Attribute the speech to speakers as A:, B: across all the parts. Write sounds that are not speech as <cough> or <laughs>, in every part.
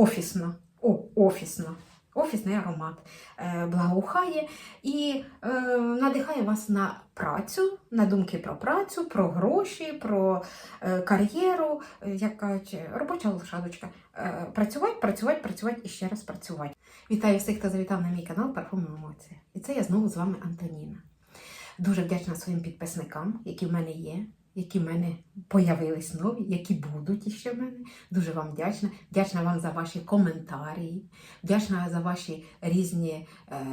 A: офісно. О, офісно. Офісний аромат е, благоухає і е, надихає вас на працю, на думки про працю, про гроші, про е, кар'єру, е, як кажуть, робоча лошадочка. Е, працювати, працювати, працювати і ще раз працювати. Вітаю всіх, хто завітав на мій канал Парфум Емоція. І це я знову з вами Антоніна. Дуже вдячна своїм підписникам, які в мене є, які в мене появились нові, які будуть іще в мене. Дуже вам вдячна. Вдячна вам за ваші коментарі, вдячна за ваші різні е,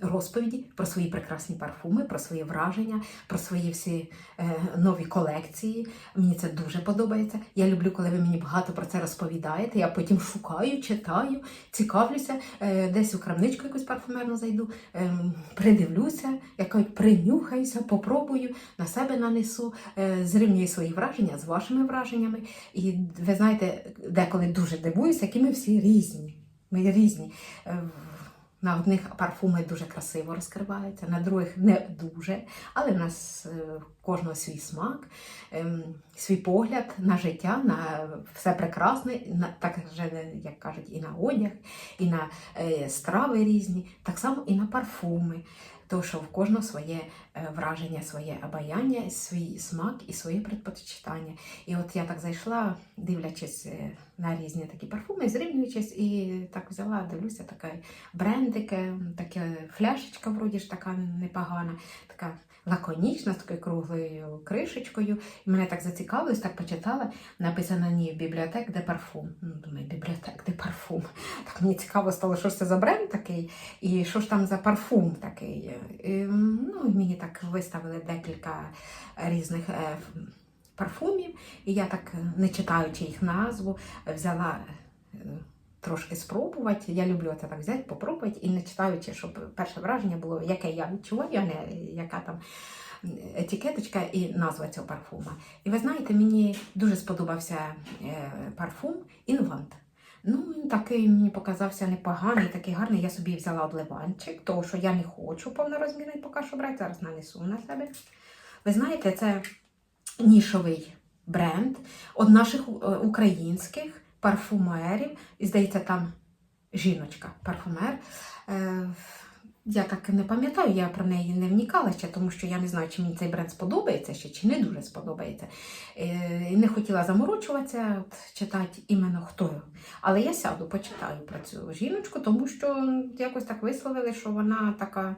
A: розповіді про свої прекрасні парфуми, про свої враження, про свої всі е, нові колекції. Мені це дуже подобається. Я люблю, коли ви мені багато про це розповідаєте. Я потім шукаю, читаю, цікавлюся, е, десь у крамничку якусь парфумерну зайду, е, придивлюся, як кажуть, принюхаюся, попробую, на себе нанесу, е, зрівнюю свої враження з вашими враженнями. І ви знаєте, деколи дуже дивуюся, які ми всі різні. Ми різні. На одних парфуми дуже красиво розкриваються, на других не дуже. Але в нас е, в кожного свій смак, ем, свій погляд на життя, на все прекрасне, так же, як кажуть, і на одяг, і на е, страви різні, так само і на парфуми. Тому що в кожного своє враження, своє обаяння, свій смак і своє предпочитання. І от я так зайшла, дивлячись е, на різні такі парфуми, зрівнюючись, і так взяла, дивлюся, така брендики, така фляшечка вроді ж така непогана, така лаконічна, з такою круглою кришечкою. І мене так зацікавилось, так почитала. Написано на ній бібліотек, де парфум. Ну, думаю, бібліотек, де парфум. <laughs> Так мені цікаво стало, що ж це за бренд такий, і що ж там за парфум такий. І, ну, і мені так виставили декілька різних. е, Парфумів, і я так, е, не читаючи їх назву, взяла е, трошки спробувати. Я люблю це так взяти, попробувати і не читаючи, щоб перше враження було, яке я відчуваю, а не яка там етикеточка і назва цього парфума. І ви знаєте, мені дуже сподобався парфум Інвант. Ну, він такий мені показався непоганий, такий гарний. Я собі взяла обливанчик, тому що я не хочу повнорозмірний поки що брати, зараз нанесу на себе. Ви знаєте, це нішовий бренд од наших е, українських парфумерів. І здається, там жіночка, парфумер. Е, я так не пам'ятаю, я про неї не вникала ще, тому що я не знаю, чи мені цей бренд сподобається ще, чи не дуже сподобається. Е, І не хотіла заморочуватися, читати іменно хто. Але я сяду, почитаю про цю жіночку, тому що якось так висловили, що вона така.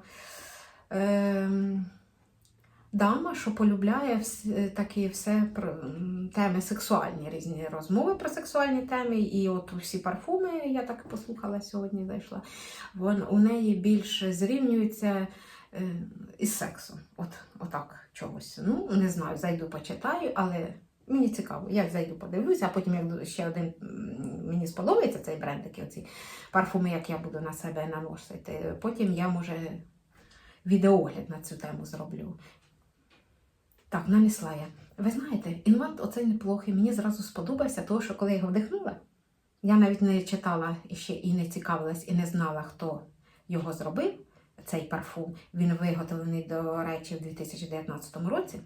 A: Е, дама, що полюбляє такі все теми сексуальні, різні розмови про сексуальні теми. І от всі парфуми, я так послухала сьогодні, зайшла. Вон у неї більше зрівнюється е, із сексом. От отак чогось. Ну, не знаю, зайду почитаю, але. Мені цікаво, я зайду подивлюся, а потім як ще один мені сподобається цей бренд, такі оці парфуми, як я буду на себе наносити. Потім я може відеогляд на цю тему зроблю. Так, нанесла я. Ви знаєте, інвант оцей неплохий. Мені зразу сподобався, тому що коли я його вдихнула, я навіть не читала ще і не цікавилась, і не знала, хто його зробив, цей парфум. Він виготовлений, до речі, в 2019 році.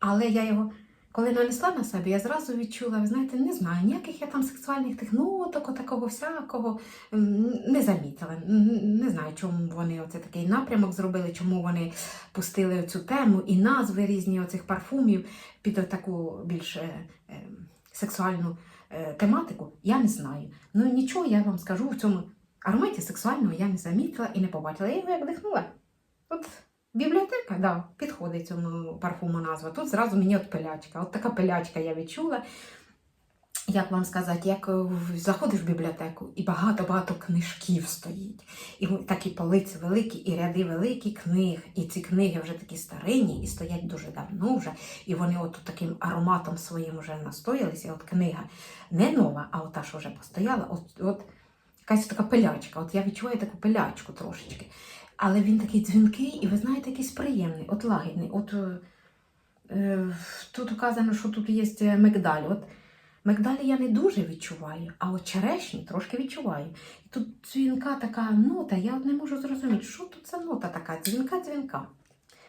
A: Але я його, коли нанесла на себе, я зразу відчула, ви знаєте, не знаю, ніяких я там сексуальних тих ноток, такого всякого не замітила. Не знаю, чому вони оце такий напрямок зробили, чому вони пустили цю тему і назви різні оцих парфумів під таку більш е, е, сексуальну е, тематику, я не знаю. Ну нічого я вам скажу в цьому ароматі сексуального я не замітила і не побачила. Я його як вдихнула. От бібліотека, да, підходить цьому парфуму назва. Тут зразу мені от пилячка. От така пилячка я відчула. Як вам сказати, як е, заходиш в бібліотеку і багато-багато книжків стоїть. І такі полиці великі, і ряди великі книг. І ці книги вже такі старинні і стоять дуже давно вже. І вони от таким ароматом своїм вже настоялися. От книга не нова, а от та, що вже постояла, от, от якась така пилячка. От я відчуваю таку пилячку трошечки. Але він такий дзвінкий, і ви знаєте, якийсь приємний, от лагідний. От е, е, тут указано, що тут є мигдаль. От мигдалі я не дуже відчуваю, а от черешню трошки відчуваю. І тут дзвінка така нота, я от не можу зрозуміти, що тут за нота така, дзвінка-дзвінка.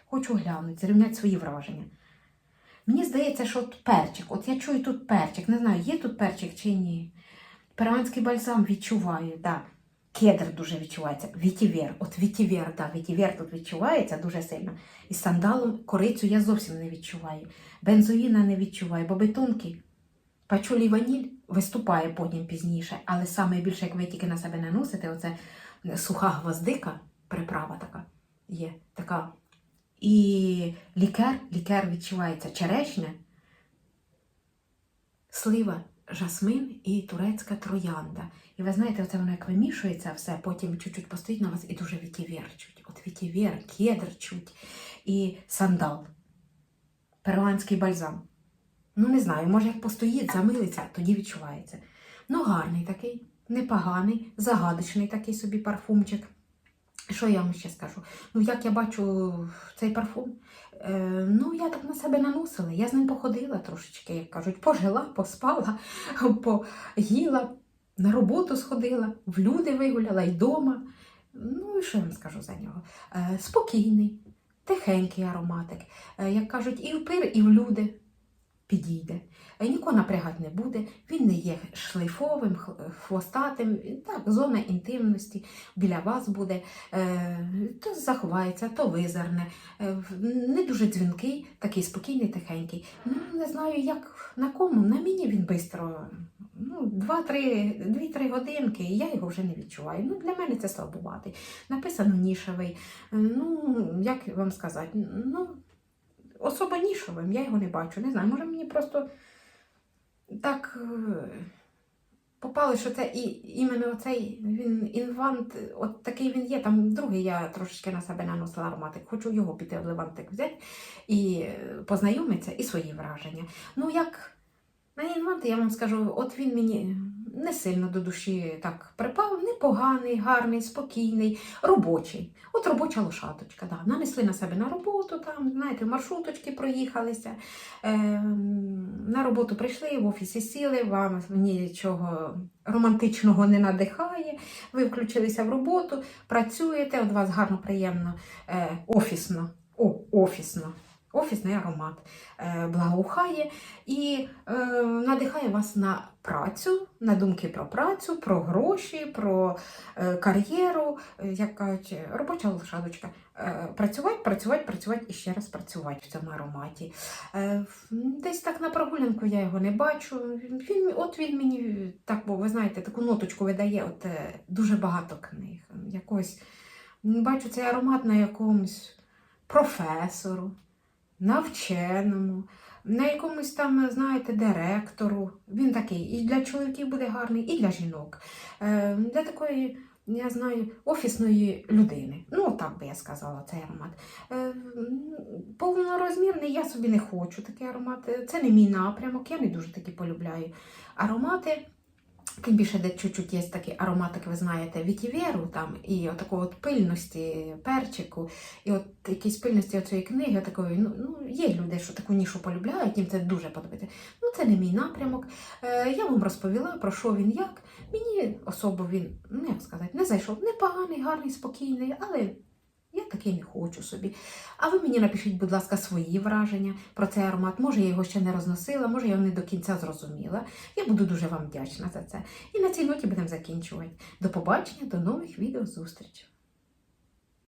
A: Хочу глянути, зрівняти свої враження. Мені здається, що от перчик. От я чую тут перчик. Не знаю, є тут перчик чи ні. Перуанський бальзам відчуваю, да. Кедр дуже відчувається. Вітівер. От вітівер, да, вітівер тут відчувається дуже сильно. І сандалом корицю я зовсім не відчуваю. Бензоїна не відчуваю, бо бетонки. Пачулі ваніль виступає потім пізніше, але саме більше, як ви тільки на себе не носите, оце суха гвоздика, приправа така є така. І лікер, лікер відчувається черешня, слива, жасмин і турецька троянда. І ви знаєте, оце воно як вимішується все, потім чуть-чуть постоїть на вас і дуже вітівер чуть. От вітівер, кедр чуть і сандал. Перуанський бальзам. Ну, не знаю, може, як постоїть, замилиться, тоді відчувається. Ну, гарний такий, непоганий, загадочний такий собі парфумчик. Що я вам ще скажу? Ну, як я бачу цей парфум, е, ну, я так на себе наносила. Я з ним походила трошечки, як кажуть, пожила, поспала, <laughs> поїла, на роботу сходила, в люди вигуляла і вдома. Ну, і що я вам скажу за нього? Е, спокійний, тихенький ароматик. Е, як кажуть, і в пир, і в люди підійде. Е, Нікого напрягати не буде, він не є шлейфовим, хвостатим. Так, зона інтимності біля вас буде. Е, То заховається, то визирне. Е, Не дуже дзвінкий, такий спокійний, тихенький. Ну, не знаю, як на кому. На мені він швидко. Ну, 2-3 годинки, і я його вже не відчуваю. Ну, для мене це слабуватий. Написано нішевий. Ну, як вам сказати, ну, особо нішовим, я його не бачу. Не знаю, може мені просто так е, попали, що це і іменно оцей він інвант, от такий він є. Там другий я трошечки на себе наносила ароматик. Хочу його піти в левантик взяти і познайомитися і свої враження. Ну, як на я вам скажу, от він мені не сильно до душі так припав, непоганий, гарний, спокійний, робочий. От робоча лошадочка. Да. Нанесли на себе на роботу, там, знаєте, маршруточки проїхалися. Ем, на роботу прийшли, в офісі сіли, вам нічого романтичного не надихає. Ви включилися в роботу, працюєте, от вас гарно, приємно, е, офісно. О, офісно. Офісний аромат е, благоухає і е, надихає вас на працю, на думки про працю, про гроші, про е, кар'єру, як кажуть, робоча лошадочка. Працювати, працювати, працювати і ще раз працювати в цьому ароматі. Десь так на прогулянку я його не бачу. Він, от він мені так, бо ви знаєте, таку ноточку видає от, дуже багато книг. Якось бачу цей аромат на якомусь професору, на вченому, на якомусь там, знаєте, директору. Він такий і для чоловіків буде гарний, і для жінок. Е, Для такої, я знаю, офісної людини. Ну, так би я сказала, цей аромат. Е, Повнорозмірний я собі не хочу такий аромат. Це не мій напрямок, я не дуже такі полюбляю. Аромати. Тим більше, де чуть-чуть є такий ароматик, ви знаєте, вітіверу там, і отакої от пильності перчику, і от якісь пильності цієї книги, такої, ну, ну, є люди, що таку нішу полюбляють, їм це дуже подобається. Ну, це не мій напрямок. Е, я вам розповіла, про що він як. Мені особо він, ну як сказати, не зайшов. Непоганий, гарний, спокійний, але я такий не хочу собі. А ви мені напишіть, будь ласка, свої враження про цей аромат. Може, я його ще не розносила, може, я його не до кінця зрозуміла. Я буду дуже вам вдячна за це. І на цій ноті будемо закінчувати. До побачення, до нових відео зустрічей.